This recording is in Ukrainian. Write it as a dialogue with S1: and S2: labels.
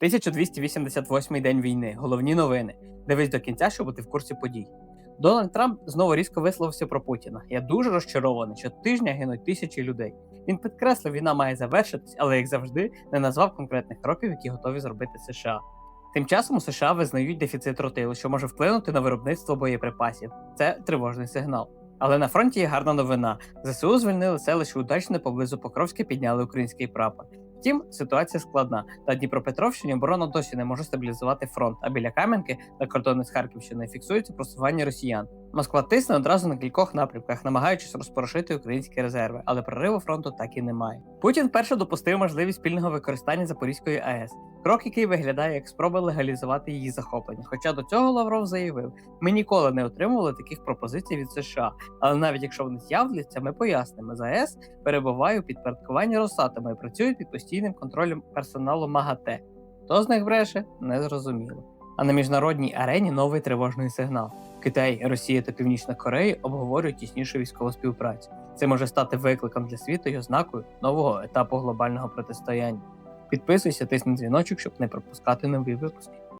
S1: 1288 день війни. Головні новини. Дивись до кінця, щоб бути в курсі подій. Дональд Трамп знову різко висловився про Путіна. Я дуже розчарований, що тижня гинуть тисячі людей. Він підкреслив, війна має завершитись, але як завжди не назвав конкретних кроків, які готові зробити США. Тим часом у США визнають дефіцит тротилу, що може вплинути на виробництво боєприпасів. Це тривожний сигнал. Але на фронті є гарна новина. ЗСУ звільнили селище Удачне поблизу Покровська, підняли український прапор. Втім, ситуація складна. На Дніпропетровщині оборона досі не може стабілізувати фронт, а біля Кам'янки на кордони з Харківщиною фіксується просування росіян. Москва тисне одразу на кількох напрямках, намагаючись розпорошити українські резерви, але прориву фронту так і немає. Путін вперше допустив можливість спільного використання Запорізької АЕС. Крок, який виглядає як спроба легалізувати її захоплення. Хоча до цього Лавров заявив: ми ніколи не отримували таких пропозицій від США. Але навіть якщо вони з'являться, ми пояснимо, ЗАЕС перебуває у підпорядкуванні Росатома і працює під постійним контролем персоналу МАГАТЕ. Хто з них бреше, не зрозуміло. А на міжнародній арені новий тривожний сигнал. Китай, Росія та Північна Корея обговорюють тіснішу військову співпрацю. Це може стати викликом для світу і ознакою нового етапу глобального протистояння. Підписуйся, тисни дзвіночок, щоб не пропускати нові випуски.